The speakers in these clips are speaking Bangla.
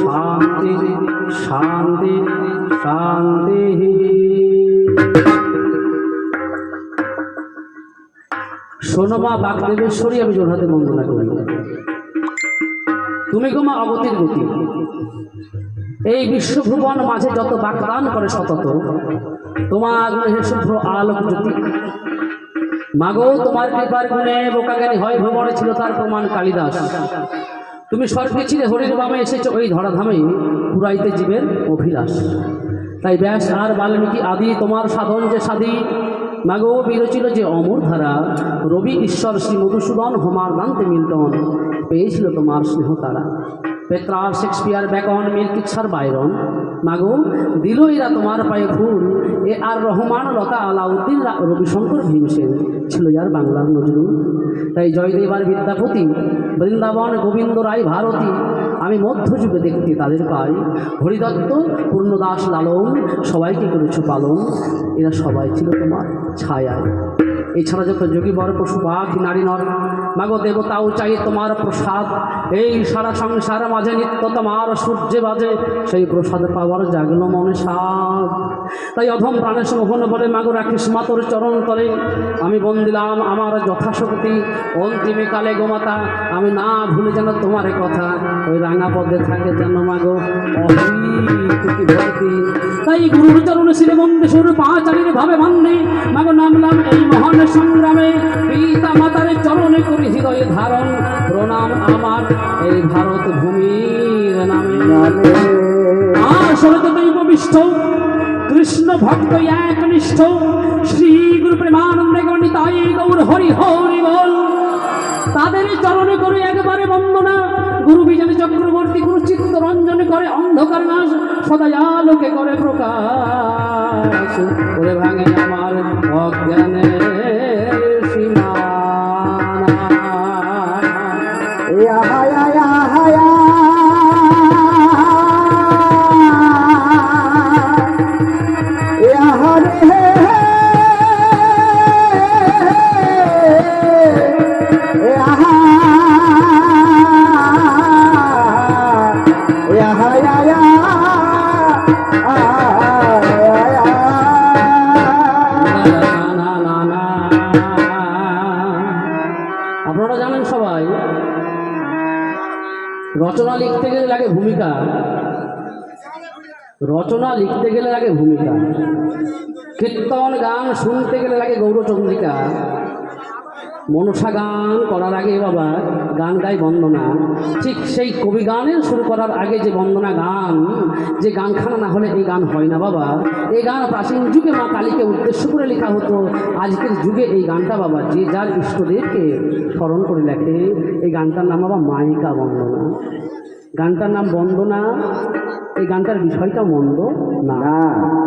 শান্তি শান্তি শান্তি। শোনো বাগদেবেশ্বরী আমি জোরহাতে বন্দনা করি তুমি গো মা গতি। এই বিশ্বভুবন মাঝে যত বাগদান করে সতত তোমার হে শুভ্র আলোক জ্যোতি। মাগো, তোমার কৃপার গুণে বোকা জ্ঞানী হয়, ভ্রমণে ছিল তার প্রমাণ কালিদাস। তুমি স্বর্গে ছিলে হরির বামে এসেছ ওই ধরাধামে, পুরাইতে জীবের অভিলাষ। তাই ব্যাস, আর বাল্মীকি আদি তোমার সাধন যে সাধি, মাগো বিরচিল যে অমর ধারা, Rabi Ishwar Shri Madhusudan Homer Dante Milton পেয়েছিল তোমার স্নেহ তারা। পেত্রার শেক্সপিয়ার ব্যাকন মিল্কিচ্ছার বাইরন, মাগো দিল এরা তোমার পায়ে ফুল এ আর রহমান, লতা আলাউদ্দিন রবিশঙ্কর ভীমসেন। ছিল যার বাংলার নজরুল। তাই জয়দেব আর বিদ্যাপতি, বৃন্দাবন গোবিন্দ রায় ভারতী, আমি মধ্যযুগে দেখতে তাদের পাই। হরিদত্ত, পূর্ণদাস লালন, সবাইকে করেছ পালন, এরা সবাই ছিল তোমার ছায়ায়। এছাড়া যত যোগী বর পশু পাখি, নারী নর, মাগো দেবতাও চাই তোমার প্রসাদ। এই সারা সংসার মাঝে নিত্য তোমার সূর্যে বাজে, সেই প্রসাদ পাওয়ার জাগলো মনে সাদ তাই অধম প্রাণেশ মোহন বলে মাগো রাখিস মাতর চরণ তলে আমি বন্দিলাম আমার যথাশক্তি। অন্তিমে কালে গোমাতা আমি না ভুলে যেন তোমার কথা। ওই রাঙা পদে থাকে যেন মাগো ভক্তি তাই গুরুর চরণ শিরে বন্দে সুর পাঁচালির ভাবে মান্নে মাগো নামলাম এই মহান সংগ্রামে। পিতা মাতার চরণে করি হৃদয়ে ধারণ। প্রণাম আমার এই ভারত ভূমির নামে। আসলে তো দৈব বিষ্ঠ কৃষ্ণ ভক্ত একনিষ্ঠ শ্রী গুরু প্রেমানন্দে গণিত গৌর হরি হরি বল। তাদের চরণে করে একবারে বন্দনা। গুরু বিজয় চক্রবর্তী গুরু চিত্তরঞ্জন করে অন্ধকার নাশ। সদা আলোকে করে প্রকাশ। করে ভাঙে আমার অজ্ঞানের আপনারা জানেন সবাই, রচনা লিখতে গেলে লাগে ভূমিকা। রচনা লিখতে গেলে লাগে ভূমিকা। কীর্তন, গান শুনতে গেলে লাগে গৌরচন্দ্রিকা। মনসা গান করার আগে বাবা গান গাই বন্দনা। ঠিক সেই কবি গানের শুরু করার আগে যে বন্দনা গান যে গানখানা না হলে এই গান হয় না বাবা। এই গান প্রাচীন যুগে মা কালীকে উদ্দেশ্য করে লেখা হতো। আজকের যুগে এই গানটা বাবা যে যার ইষ্টদেবকে স্মরণ করে লেখে এই গানটার নাম বাবা মাইকা বন্দনা। গানটার নাম বন্দনা এই গানটার বিষয়টা মন্দ না।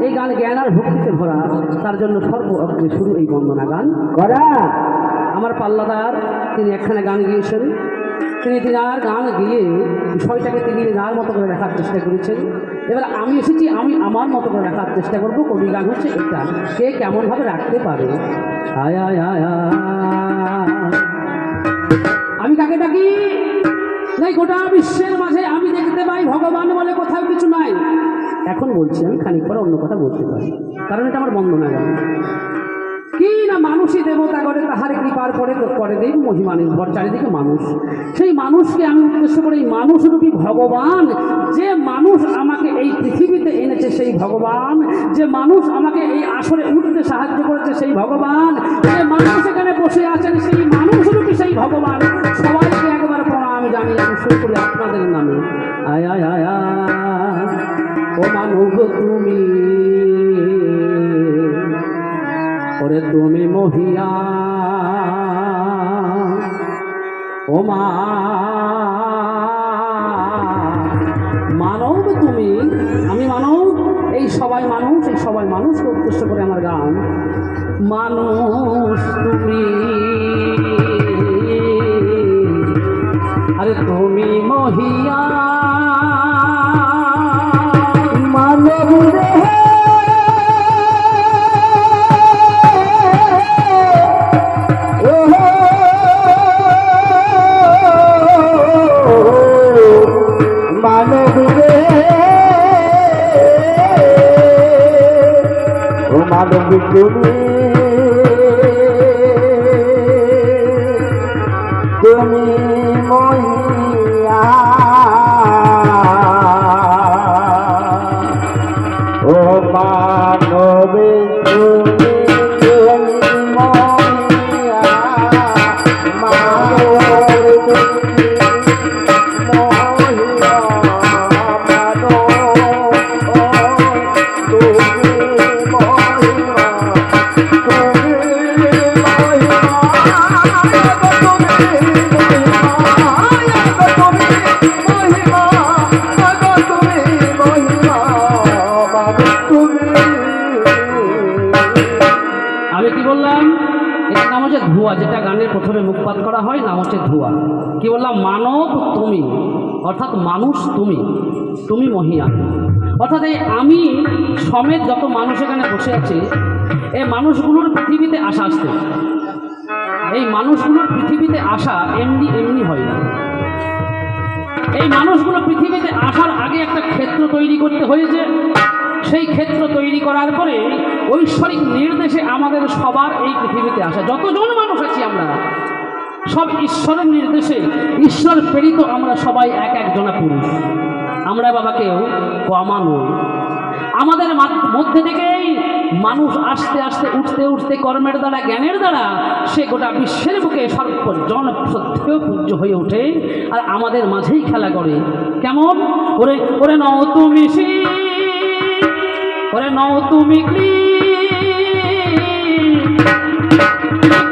এই গান জ্ঞান আর ভক্তিতে ভরা তার জন্য সর্ব শুরু এই বন্দনা গান। করা। আমার পাল্লাদার, তিনি একখানে গান গিয়েছেন। তিনি তিনার গান গিয়ে বিষয়টাকে তিনি তার মতো করে রাখার চেষ্টা করেছেন। এবার আমি এসেছি, আমি আমার মতো করে রাখার চেষ্টা করব। কবি গান হচ্ছে এটা। কে কেমনভাবে রাখতে পারে? আয় আয়। আমি কাকে ডাকি? নাই গোটা বিশ্বের মাঝে আমি দেখতে পাই, ভগবান বলে কোথাও কিছু নাই। এখন বলছি, আমি খানিক পরে অন্য কথা বলতে পারি। কারণ এটা আমার বন্দনা গান। কি না মানুষই দেবতা করে, তাহার কৃপার পরে করে দেব মহিমা নির্ভর, চারিদিকে মানুষ। সেই মানুষকে আমি উদ্দেশ্য করে এই মানুষরূপী ভগবান, যে মানুষ আমাকে এই পৃথিবীতে এনেছে সেই ভগবান, যে মানুষ আমাকে এই আসরে উঠতে সাহায্য করেছে সেই ভগবান, যে মানুষ এখানে বসে আছেন সেই মানুষরূপী সেই ভগবান, সবাইকে একবার প্রণাম জানিয়ে আমি শুরু করি আপনাদের নামে। ও মা মানব তুমি, আমি মানব, এই সবাই মানুষ, এই সবাই মানুষকে উদ্দেশ্য করে আমার গান। মানুষ তুমি। আরে তুমি মানবে অর্থাৎ মানুষ তুমি তুমি মহিয়া অর্থাৎ এই আমি সমেত যত মানুষ এখানে বসে আছে, এই মানুষগুলোর পৃথিবীতে আসা আসতে এই মানুষগুলোর পৃথিবীতে আসা এমনি এমনি হয় না। এই মানুষগুলো পৃথিবীতে আসার আগে একটা ক্ষেত্র তৈরি করতে হয়েছে। সেই ক্ষেত্র তৈরি করার পরে ঐশ্বরিক নির্দেশে আমাদের সবার এই পৃথিবীতে আসা। যতজন মানুষ আছি আমরা সব ঈশ্বরের নির্দেশে ঈশ্বর প্রেরিত আমরা সবাই এক একজনা পুরুষ। আমরা বাবা কেউ কমানো আমাদের মধ্যে থেকেই মানুষ আস্তে আস্তে, উঠতে উঠতে, কর্মের দ্বারা, জ্ঞানের দ্বারা সে গোটা বিশ্বের বুকে সর্বজন সত্যেও পূজ্য হয়ে ওঠে আর আমাদের মাঝেই খেলা করে। কেমন? ওরে ওরে নও তুমি ওরে নও তুমি।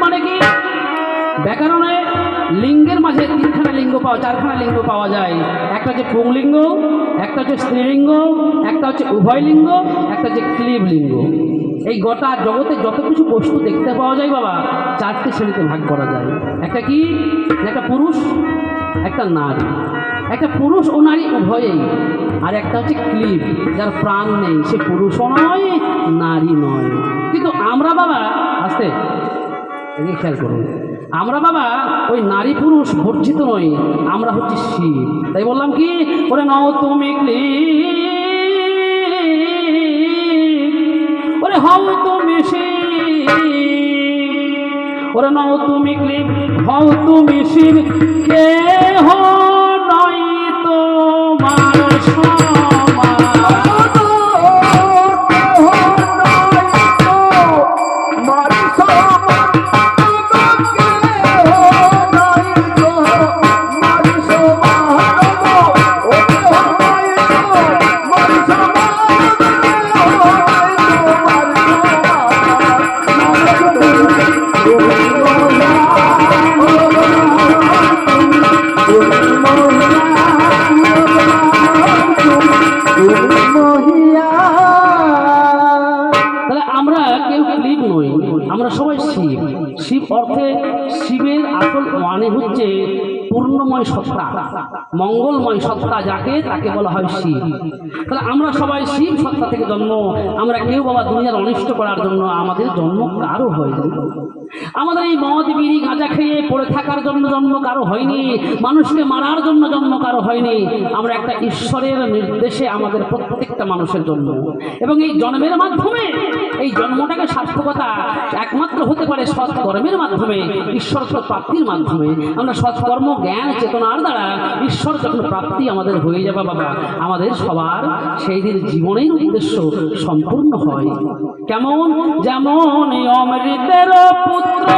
মানে কি? ব্যাকরণে লিঙ্গের মাঝে তিনখানা লিঙ্গ পাওয়া, চারখানা লিঙ্গ পাওয়া যায়। একটা হচ্ছে পুংলিঙ্গ, একটা হচ্ছে স্ত্রীলিঙ্গ, একটা হচ্ছে উভয় লিঙ্গ একটা হচ্ছে ক্লীব লিঙ্গ এই গোটা জগতে যত কিছু বস্তু দেখতে পাওয়া যায় বাবা, চারটে শ্রেণীতে ভাগ করা যায়। একটা কি? একটা পুরুষ, একটা নারী। একটা পুরুষ ও নারী উভয়েই। আর একটা হচ্ছে ক্লিপ যার প্রাণ নেই। সে পুরুষও নয়, নারী নয়। কিন্তু আমরা বাবা, আসতে খেয়াল করুন। আমরা বাবা, ওই নারী পুরুষ বর্জিত নই, আমরা হচ্ছি শিব। তাই বললাম কি? ওরে নও তুমি ওরে হও তুমি শিব। ওরে নও তুমি ক্লিপ হও তুমি শিব। কে হো মঙ্গলময় সত্তা যাকে, তাকে বলা হয় শিব। তাহলে আমরা সবাই শিব সত্তা থেকে জন্ম। আমরা কেউ বাবা দুনিয়ার অনিষ্ট করার জন্য আমাদের জন্ম কারও হয়নি। আমাদের এই মদ, বিড়ি, গাঁজা খেয়ে পড়ে থাকার জন্য জন্ম কারও হয়নি, মানুষকে মারার জন্য জন্ম কারও হয়নি, আমরা একটা ঈশ্বরের নির্দেশে আমাদের প্রত্যেকটা মানুষের জন্ম এবং এই জন্মের মাধ্যমে, এই জন্মটাকে সার্থকতা একমাত্র হতে পারে সৎকর্মের মাধ্যমে, ঈশ্বর প্রাপ্তির মাধ্যমে। আমরা সৎকর্ম, জ্ঞান, চেতনার দ্বারা ঈশ্বর যখন প্রাপ্তি আমাদের হয়ে যাবে বাবা, আমাদের সবার সেই দিন জীবনের উদ্দেশ্য সম্পূর্ণ হয়। কেমন? যেমন অমৃতের পুত্র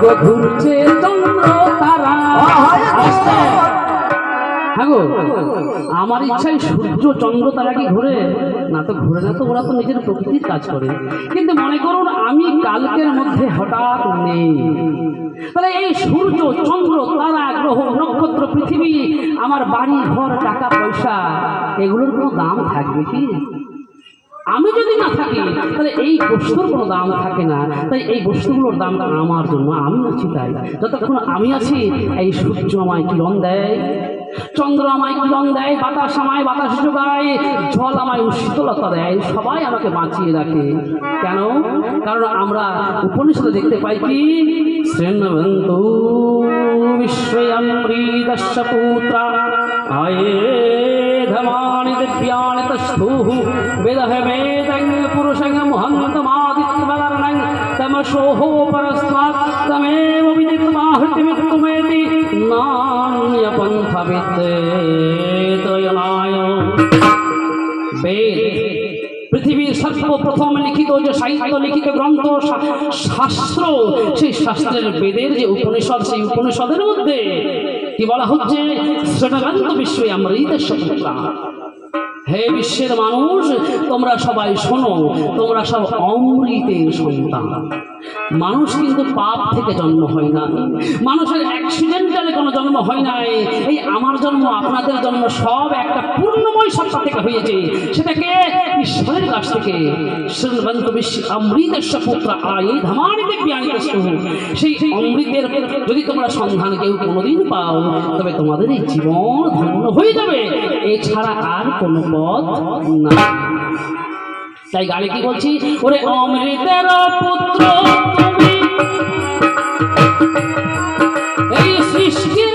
গো ঘুরছে চন্দ্র তারা। আস্তে। হ্যাঁ আমার ইচ্ছায় সূর্য চন্দ্র তারা কি ঘুরে? না তো ঘুরে না তো ওরা তো নিজের প্রকৃতির কাজ করে। কিন্তু মনে করুন আমি কালকের মধ্যে হঠাৎ নেই। তাহলে এই সূর্য চন্দ্র তারা গ্রহ নক্ষত্র পৃথিবী আমার বাড়ি ঘর টাকা পয়সা এগুলোর কোনো দাম থাকবে কি? আমি যদি না থাকি, তাহলে এই বস্তুর কোনো দাম থাকে না। তাই এই বস্তুগুলোর দাম আমার জন্য, আমি আছি তাই। যতক্ষণ আমি আছি, এই সূর্য আমায় কিরণ দেয়, চন্দ্র আমায় কিরণ দেয়, বাতাস আমায় বাতাস যোগায়, জল আমায় শীতলতা দেয়, সবাই আমাকে বাঁচিয়ে রাখে। কেন? কারণ আমরা উপনিষদে দেখতে পাই কি? শ্রেণবন্তু বিশ্বমৃতস্য পুত্র আয়ে দিব্যানি তস্থুः वेदः वेदं पुरुषं महन्तमादित्यवदनं तमसोः परस्मात् तमेव विदित्वाहृतिमित्तुमेति नान्यपन्थविद्येतयनाय বেদ পৃথিবীর সর্বপ্রথম লিখিত যে সাহিত্য লিখিত গ্রন্থ শা- শাস্ত্র সেই শাস্ত্রের বেদের যে উপনিষদ সেই উপনিষদের মধ্যে কি বলা হচ্ছে শ্রেণাকান্ত বিশ্বে অমৃত সপুত্রা হে বিশ্বের মানুষ, তোমরা সবাই শোনো, তোমরা সব অমৃতের সন্তান। মানুষ কিন্তু পাপ থেকে জন্ম হয় না। মানুষের অ্যাক্সিডেন্টালে কোনো জন্ম হয় নাই। এই আমার জন্ম, আপনাদের জন্ম, সব একটা পূর্ণময় সত্তা থেকে হয়েছে। সেটাকে ঈশ্বরের কাছ থেকে শ্রীমন্ত বিশ্ব অমৃতের পুত্র আয়ে ধামানি দেখবি সেই অমৃতের যদি তোমরা সন্ধান কেউ কোনোদিন পাও, তবে তোমাদের এই জীবন ধন্য হয়ে যাবে। এছাড়া আর কোনো পথ না তাই গানে কি বলছি? ওরে অমৃতের পুত্র তুমি, এই সৃষ্টির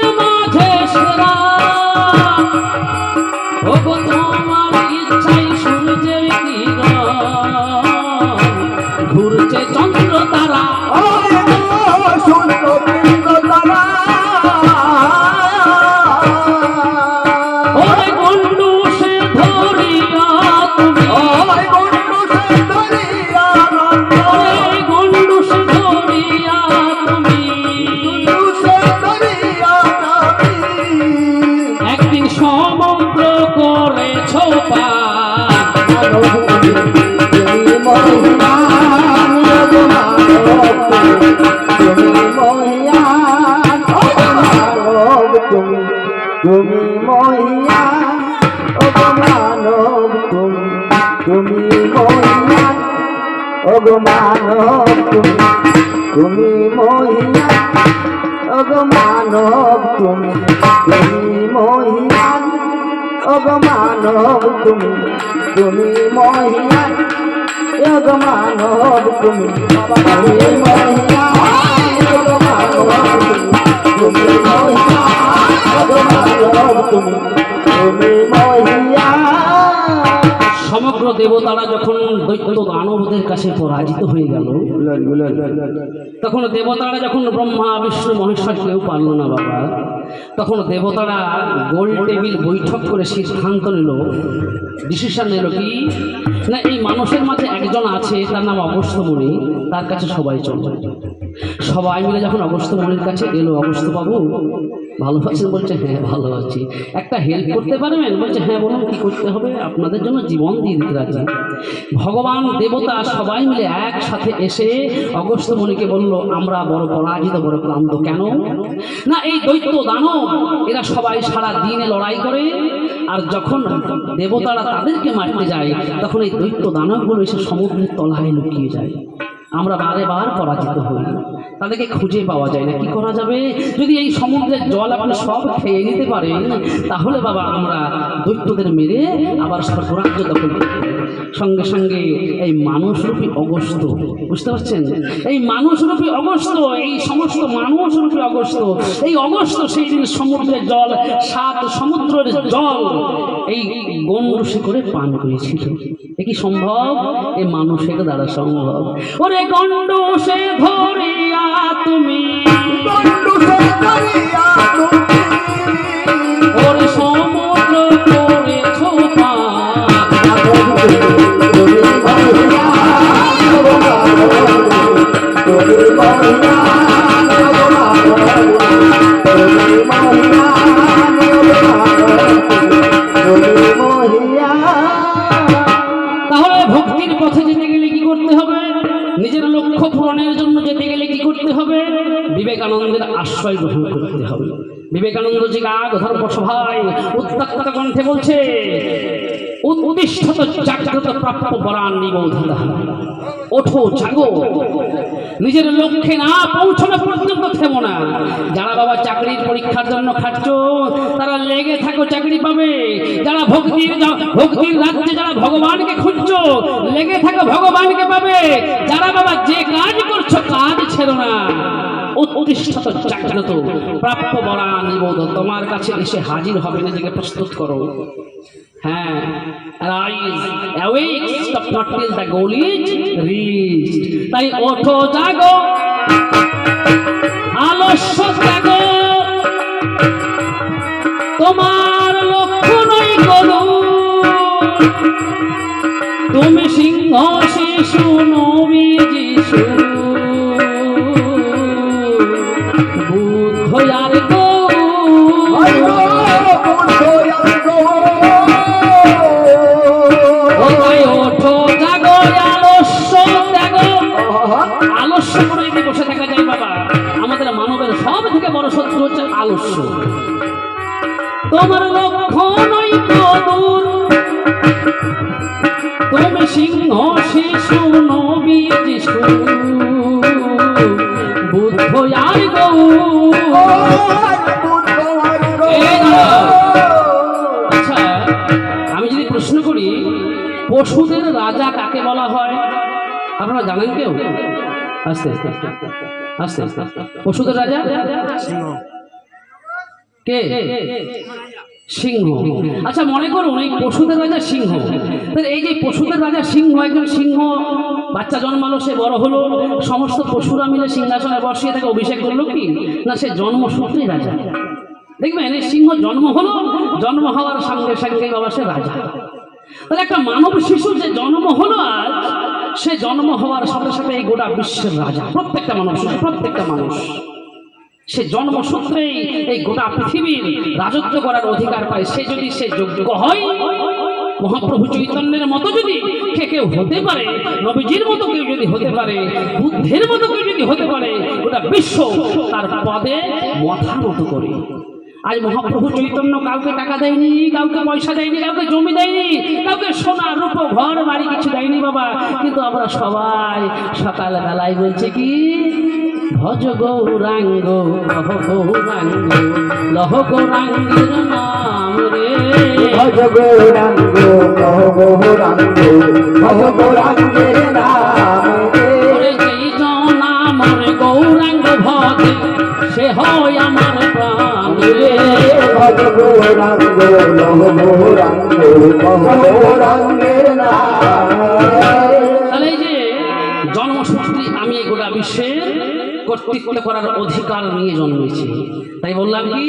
তুমি তুমি। মহিয়া ওগো মানব তুমি। তুমি মহিয়া ওগো মানব তুমি। তুমি মহিয়া ওগো মানব তুমি। তুমি মহিয়া ওগো মানব তুমি। তুমি তুমি মহিয়া সমগ্র দেবতারা যখন দৈত্য দানবদের কাছে পরাজিত হয়ে গেল, তখন দেবতারা যখন ব্রহ্মা, বিষ্ণু, মহেশ্বর কেউ পারল না বাবা। তখন দেবতারা গোল টেবিল বৈঠক করে সিদ্ধান্ত নিল ডিসিশন নিল কি, না এই মানুষের মাঝে একজন আছে, তার নাম অগস্ত্য মুনি তার কাছে সবাই চলবে সবাই মিলে যখন অগস্ত্য মুনির কাছে এলো অগস্ত্য বাবু ভালো আছেন বলছে হ্যাঁ ভালো আছি। একটা হেল্প করতে পারবেন? বলছে হ্যাঁ বলুন কি করতে হবে? আপনাদের জন্য জীবন দিয়ে দিতে রাজি। ভগবান দেবতা সবাই মিলে একসাথে এসে অগস্ত্য মুনিকে বলল আমরা বড় পরাজিত বড় ক্লান্ত কেন? না এই দৈত্য দানব এরা সবাই সারা দিনে লড়াই করে আর যখন দেবতারা তাদেরকে মারতে যায় তখন এই দৈত্য দানবগুলো এসে সমুদ্রের তলায় লুকিয়ে যায়। আমরা বারে বার পরাজিত হই। তাদেরকে খুঁজে পাওয়া যায় না কি করা যাবে যদি এই সমুদ্রের জল আপনি সব খেয়ে নিতে পারেন, তাহলে বাবা আমরা দৈত্যদের মেরে আবার স্বর্গরাজ্য দখল করতে। সঙ্গে সঙ্গে এই মানুষরূপী অগস্ত, বুঝতে পারছেন? এই মানুষরূপী অগস্ত, এই সমস্ত মানুষরূপী অগস্ত, এই অগস্ত সেই দিন সমুদ্রের জল, সাত সমুদ্রের জল, এই গন্ডুসে করে পান করেছিল। এ কি সম্ভব? এই মানুষের দ্বারা সম্ভব। ওরে গন্ডুসে ধরিয়া তুমি। ওরে তাহলে ভক্তির পথে যেতে গেলে কি করতে হবে? নিজের লক্ষ্য পূরণের জন্য যেতে গেলে কি করতে হবে? বিবেকানন্দের আশ্রয় গ্রহণ করতে হবে। বিবেকানন্দজি কাক ধর্ম সভায় উত্তক্ত কণ্ঠে বলছে উদ্দিষ্ট জাগ্রত প্রাপ্ত বরান নিবন্ধ ওঠো, জাগো। নিজের লক্ষ্যে না পৌঁছানো পর্যন্ত থেমো না। যারা বাবা চাকরির পরীক্ষার জন্য খাটছ, তারা লেগে থাকো চাকরি পাবে। যারা ভক্তির ভক্তির রাজ্যে যারা ভগবানকে খুঁজছ, লেগে থাকো ভগবানকে পাবে। যারা বাবা যে কাজ করছ, কাজ ছেড়ো না। উত্তিষ্ঠত জাগ্রত। প্রাপ্য নিবোধ তোমার কাছে এসে হাজির হবে, নিজেকে প্রস্তুত করো। হ্যাঁ তাই ওঠো, জাগো। আলস্য ত্যাগ তোমার লক্ষ্য নই গলু তুমি সিংহ, শিশু পশুদের রাজা কাকে বলা হয়? আপনারা জানেন কেউ? আস্তে আস্তে আস্তে আস্তে পশুদের রাজা? কে? সিংহ। আচ্ছা মনে করুন, এই পশুদের রাজা সিংহ। এই যে পশুদের রাজা সিংহ, একজন সিংহ, বাচ্চা জন্মালো, সে বড় হলো, সমস্ত পশুরা মিলে সিংহাসনে বসিয়ে তাকে অভিষেক করল কি? না, সে জন্মসূত্রেই রাজা। দেখবেন, এই সিংহ জন্ম হলো, জন্ম হওয়ার সঙ্গে সঙ্গে বাবা সে রাজা। তাহলে একটা মানব শিশু যে জন্ম হলো আজ, সে জন্ম হওয়ার সাথে সাথে এই গোটা বিশ্বের রাজা, প্রত্যেকটা মানুষ প্রত্যেকটা মানুষ, সে জন্মসূত্রেই এই গোটা পৃথিবীর রাজত্ব করার অধিকার পায়। সে যদি সে যোগ্য হয়, মহাপ্রভু চৈতন্যের মতো যদি কে কেউ হতে পারে, নবীজির মতো কেউ যদি হতে পারে, বুদ্ধের মতো কেউ যদি হতে পারে, গোটা বিশ্ব তার পদে মাথা মতো করে। আজ মহাপ্রভু চৈতন্য কাউকে টাকা দেয়নি কাউকে পয়সা দেয়নি কাউকে জমি দেয়নি কাউকে সোনা রূপ ঘর বাড়ি কিছু দেয়নি বাবা। কিন্তু আমরা সবাই সকাল বেলায় বলছে কি ভজ গৌরাঙ্গ লহ গৌরাঙ্গ লহ গৌরাঙ্গের নাম রে। ভজ গৌরাঙ্গ লহ গৌরাঙ্গ ভজ গৌরাঙ্গের নাম রে। যেই নামর গৌরাঙ্গ ভজে সে হয় আমার প্রাণ। রে যে জন্মসূত্রে আমি গোটা বিশ্বের কর্তৃত্ব করার অধিকার নিয়ে জন্মেছি। তাই বললাম কি?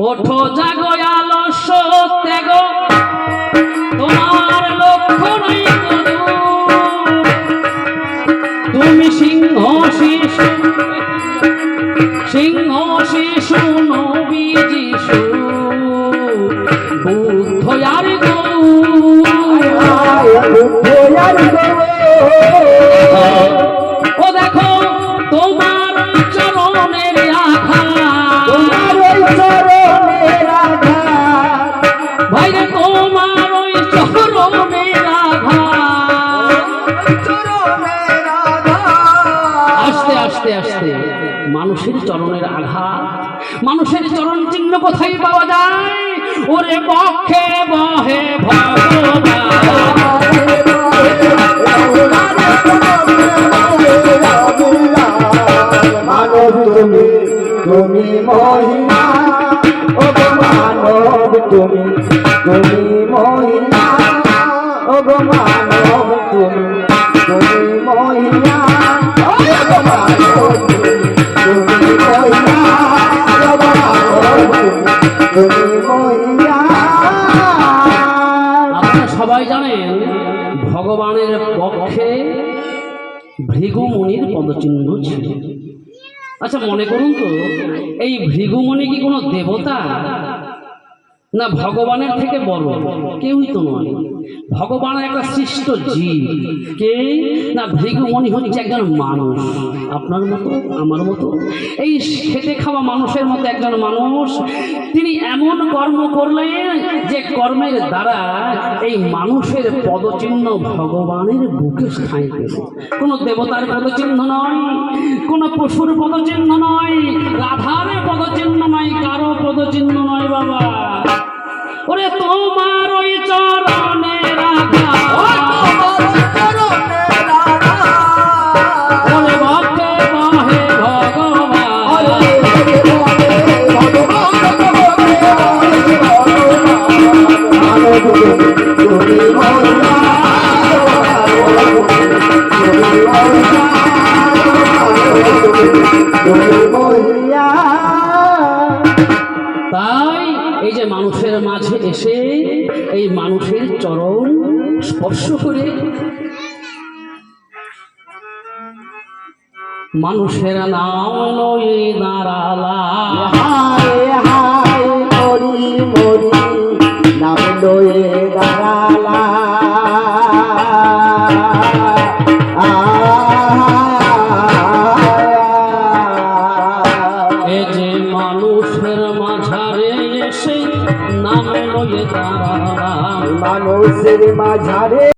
ওঠো, জাগো ত্যাগ তোমার লক্ষ্য নাই বক্ষে বহে মানব তুমি তুমি মহিমা ও মানব তুমি তুমি মহিমা ও মানব তুমি তুমি মহিমা ও মানব আচ্ছা মনে করুন তো, এই ভৃগুমণি কি কোনো দেবতা? না, ভগবানের থেকে বড়? কেউই তো নয়। ভগবান একটা সৃষ্ট জীব। কে? না, ভৃগুমণি হচ্ছে একজন মানুষ। আপনার মতো, আমার মতো? এই খেতে খাওয়া মানুষের মতো একজন মানুষ, তিনি এমন কর্ম করলে যে কর্মের দ্বারা এই মানুষের পদচিহ্ন ভগবানের বুকে স্থায়ী পেল কোনো দেবতার পদচিহ্ন নয়, কোন পশুর পদচিহ্ন নয়, রাধার পদচিহ্ন নয়, কারও পদচিহ্ন নয় বাবা। ওরে তোমার ওই চরণে রাধা তাই এই যে মানুষের মাঝে এসে এই মানুষের চরণ স্পর্শ করে মানুষের নাম লয়ে দাঁড়ালা হায় হায়, মরি মরি। নাম লয়ে দাঁড়ালা। যে মানুষের মাঝারে এসে নাম লয়ে দাঁড়ালা মানুষের মাঝারে